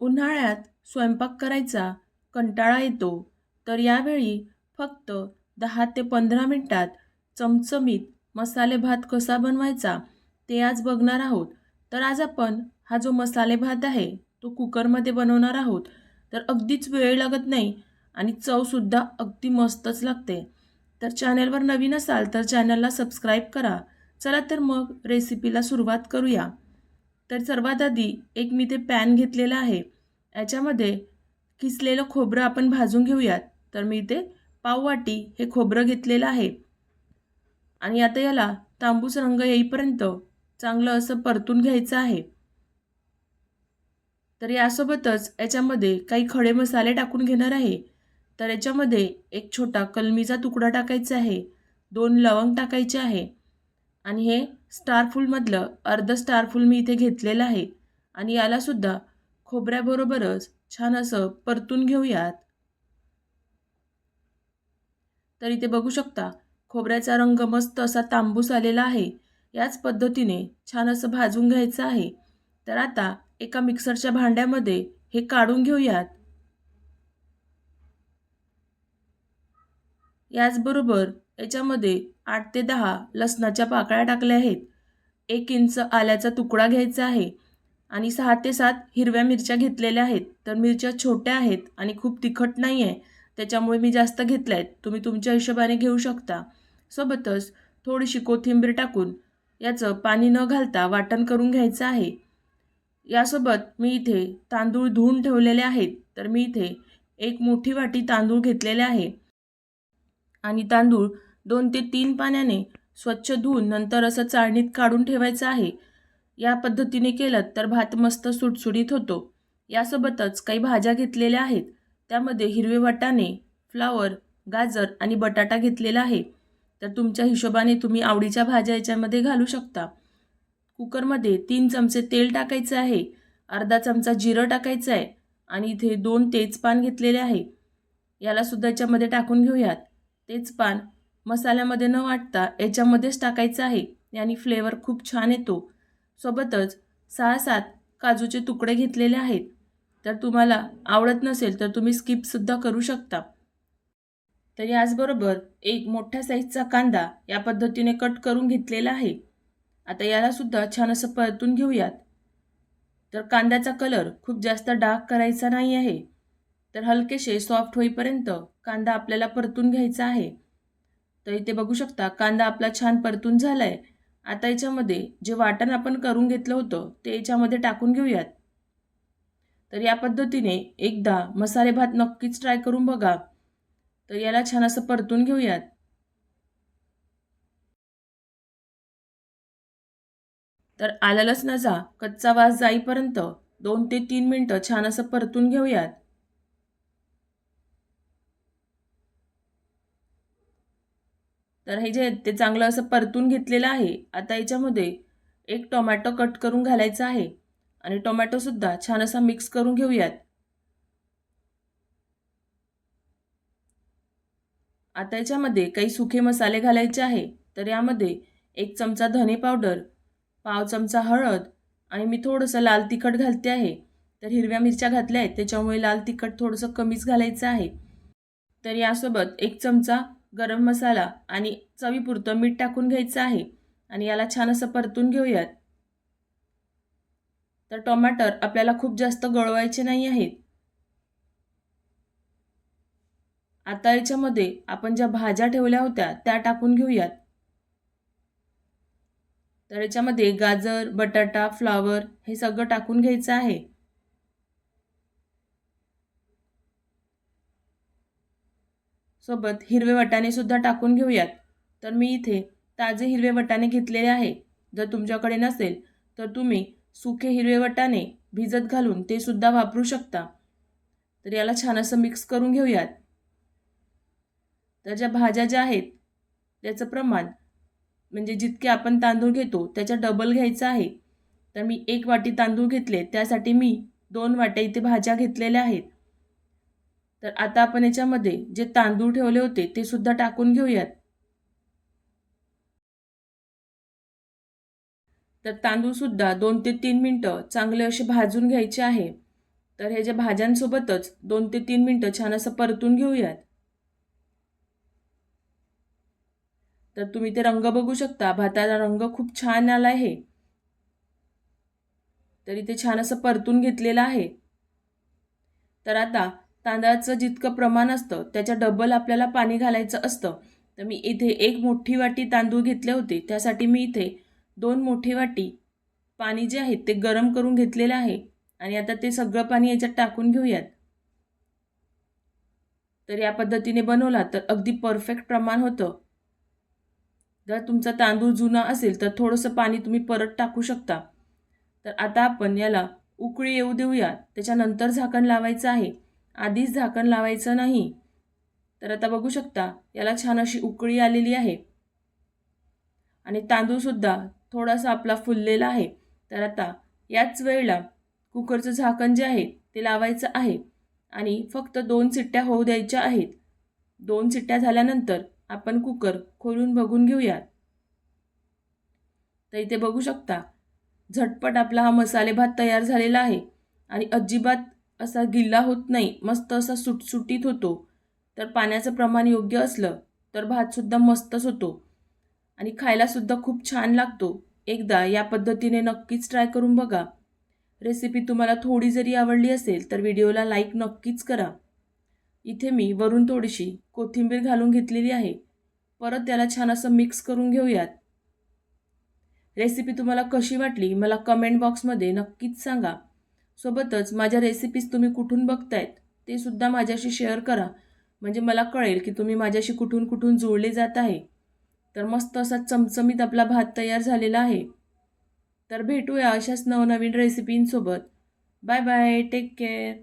उन्हाळ्यात स्वयंपाक करायचा कंटाळा येतो. तर यावेळी फक्त दहा ते पंधरा मिनटात चमचमीत मसाले भात कसा बनवायचा ते आज बघणार आहोत. तर आज आपण हा जो मसाले भात आहे तो कुकरमध्ये बनवणार आहोत. तर अगदीच वेळ लागत नाही आणि चवसुद्धा अगदी मस्तच लागते. तर चॅनलवर नवीन असाल तर चॅनलला सबस्क्राईब करा. चला तर मग रेसिपीला सुरुवात करूया. तर सर्वात आधी एक मी ते पॅन घेतलेलं आहे. याच्यामध्ये किसलेलं खोबरं आपण भाजून घेऊयात. तर मी इथे पाववाटी हे खोबरं घेतलेलं आहे. आणि आता याला तांबूस रंग येईपर्यंत चांगलं असं परतून घ्यायचं आहे. तर यासोबतच याच्यामध्ये काही खडे मसाले टाकून घेणार आहे. तर याच्यामध्ये एक छोटा कलमीचा तुकडा टाकायचा आहे. दोन लवंग टाकायचे आहे. आणि हे स्टारफुलमधलं अर्ध स्टारफुल मी इथे घेतलेलं आहे. आणि यालासुद्धा खोबऱ्याबरोबरच छान असं परतून घेऊयात. तर इथे बघू शकता खोबऱ्याचा रंग मस्त असा तांबूस आलेला आहे. याच पद्धतीने छान असं भाजून घ्यायचं आहे. तर आता एका मिक्सरच्या भांड्यामध्ये हे काढून घेऊयात. याचबरोबर याच्यामध्ये आठ ते दहा लसणाच्या पाकळ्या टाकल्या आहेत. एक इंच आल्याचा तुकडा घ्यायचा आहे आणि सहा ते सात हिरव्या मिरच्या घेतलेल्या आहेत. तर मिरच्या छोट्या आहेत आणि खूप तिखट नाही आहे त्याच्यामुळे मी जास्त घेतल्या आहेत तुम्ही तुमच्या हिशोबाने घेऊ शकता. सोबतच थोडीशी कोथिंबीर टाकून याचं पाणी न घालता वाटण करून घ्यायचं आहे. यासोबत मी इथे तांदूळ धुवून ठेवलेले आहेत. तर मी इथे एक मोठी वाटी तांदूळ घेतलेले आहे. आणि तांदूळ दोन ते तीन पाण्याने स्वच्छ धुवून नंतर असं चाळणीत काढून ठेवायचं आहे. या पद्धतीने केलं तर भात मस्त सुटसुटीत होतो. यासोबतच काही भाज्या घेतलेल्या आहेत. त्यामध्ये हिरवे वाटाणे फ्लावर गाजर आणि बटाटा घेतलेला आहे. तर तुमच्या हिशोबाने तुम्ही आवडीच्या भाज्या याच्यामध्ये घालू शकता. कुकरमध्ये तीन चमचे तेल टाकायचं आहे. अर्धा चमचा जिरं टाकायचं आहे. आणि इथे दोन तेजपान घेतलेले आहे. यालासुद्धा याच्यामध्ये टाकून घेऊयात. तेच पान. मसाल्यामध्ये न वाटता याच्यामध्येच टाकायचं आहे. याने फ्लेवर खूप छान येतो. सोबतच सहा सात काजूचे तुकडे घेतलेले आहेत. तर तुम्हाला आवडत नसेल तर तुम्ही स्किपसुद्धा करू शकता. तर याचबरोबर एक मोठ्या साईजचा कांदा या पद्धतीने कट करून घेतलेला आहे. आता यालासुद्धा छान असं परतून घेऊयात. तर कांद्याचा कलर खूप जास्त डार्क करायचा नाही आहे. तर हलकेसे सॉफ्ट होईपर्यंत कांदा आपल्याला परतून घ्यायचा आहे. तर इथे बघू शकता कांदा आपला छान परतून झाला आहे आता याच्यामध्ये जे वाटण आपण करून घेतलं होतं ते याच्यामध्ये टाकून घेऊयात. तर या पद्धतीने एकदा मसाले भात नक्कीच ट्राय करून बघा. तर याला छान असं परतून घेऊयात. तर आलं लसणाचा कच्चा वास जाईपर्यंत दोन ते तीन मिनटं छान असं परतून घेऊयात. तर हे जे ते चांगलं असं परतून घेतलेलं आहे. आता याच्यामध्ये एक टोमॅटो कट करून घालायचा आहे. आणि टोमॅटोसुद्धा छान असा मिक्स करून घेऊयात. आता याच्यामध्ये काही सुखे मसाले घालायचे आहे. तर यामध्ये एक चमचा धने पावडर पाव चमचा हळद आणि मी थोडंसं लाल तिखट घालते आहे. तर हिरव्या मिरच्या घातल्या आहेत त्याच्यामुळे लाल तिखट थोडंसं कमीच घालायचं आहे. तर यासोबत एक चमचा गरम मसाला आणि चवीपुरतं मीठ टाकून घ्यायचं आहे. आणि याला छान असं परतून घेऊयात. तर टोमॅटर आपल्याला खूप जास्त गळवायचे नाही आहेत. आता याच्यामध्ये आपण ज्या भाज्या ठेवल्या होत्या त्या टाकून घेऊयात. तर याच्यामध्ये गाजर बटाटा फ्लावर हे सगळं टाकून घ्यायचं आहे. सोबत हिरवे वाटाणे सुद्धा टाकून घेऊयात. तर मी इथे ताजे हिरवे वाटाणे घेतलेले आहे. जर तुमच्याकडे नसेल तर तुम्ही सुखे हिरवे वाटाणे भिजत घालून ते सुद्धा वापरू शकता. तर याला छान असं मिक्स करून घेऊयात. तर ज्या भाज्या ज्या आहेत त्याचं प्रमाण म्हणजे जितके आपण तांदूळ घेतो त्याच्या डबल घ्यायचं आहे. तर मी एक वाटी तांदूळ घेतले त्यासाठी मी दोन वाट्या इथे भाज्या घेतलेल्या आहेत. तर आता आपण याच्यामध्ये जे तांदूळ ठेवले होते ते सुद्धा टाकून घेऊयात. तर तांदूळसुद्धा दोन ते तीन मिनटं चांगले असे भाजून घ्यायचे आहे. तर हे जे भाज्यांसोबतच दोन ते तीन मिनटं छान असं परतून घेऊयात. तर तुम्ही ते रंग बघू शकता भाताला रंग खूप छान आला आहे. तर इथे छान असं परतून घेतलेलं आहे. तर आता तांदळाचं जितकं प्रमाण असतं त्याच्या डबल आपल्याला पाणी घालायचं असतं. तर मी इथे एक मोठी वाटी तांदूळ घेतले होते. त्यासाठी मी इथे दोन मोठी वाटी पाणी जे आहे ते गरम करून घेतलेलं आहे. आणि आता ते सगळं पाणी याच्यात टाकून घेऊयात. तर या पद्धतीने बनवला तर अगदी परफेक्ट प्रमाण होतं. जर तुमचा तांदूळ जुना असेल तर थोडंसं पाणी तुम्ही परत टाकू शकता. तर आता आपण याला उकळी येऊ देऊया. त्याच्यानंतर झाकण लावायचं आहे. आधीच झाकण लावायचं नाही. तर आता बघू शकता याला छान अशी उकळी आलेली आहे. आणि तांदूळसुद्धा थोडासा आपला फुललेला आहे. तर आता याच वेळेला कुकरचं झाकण जे आहे ते लावायचं आहे. आणि फक्त दोन सिट्ट्या होऊ द्यायच्या आहेत. दोन सिट्ट्या झाल्यानंतर आपण कुकर खोलून बघून घेऊयात. तर इथे बघू शकता झटपट आपला हा मसाले भात तयार झालेला आहे. आणि अजिबात असा गिल्ला होत नाही मस्त असा सुटसुटीत होतो. तर पाण्याचं प्रमाण योग्य असलं तर भातसुद्धा मस्तच होतो. आणि खायलासुद्धा खूप छान लागतो. एकदा या पद्धतीने नक्कीच ट्राय करून बघा. रेसिपी तुम्हाला थोडी जरी आवडली असेल तर व्हिडिओला लाईक नक्कीच करा. इथे मी वरून थोडीशी कोथिंबीर घालून घेतलेली आहे. परत त्याला छान असं मिक्स करून घेऊयात. रेसिपी तुम्हाला कशी वाटली मला कमेंट बॉक्समध्ये नक्कीच सांगा. सोबतच माझ्या रेसिपीज तुम्ही कुठून बघतायत ते सुद्धा माझ्याशी शेअर करा. म्हणजे मला कळेल की तुम्ही माझ्याशी कुठून कुठून जोडले जात आहे. तर मस्त असा चमचमीत आपला भात तयार झालेला आहे. तर भेटूया अशाच नवनवीन रेसिपींसोबत बाय बाय टेक केअर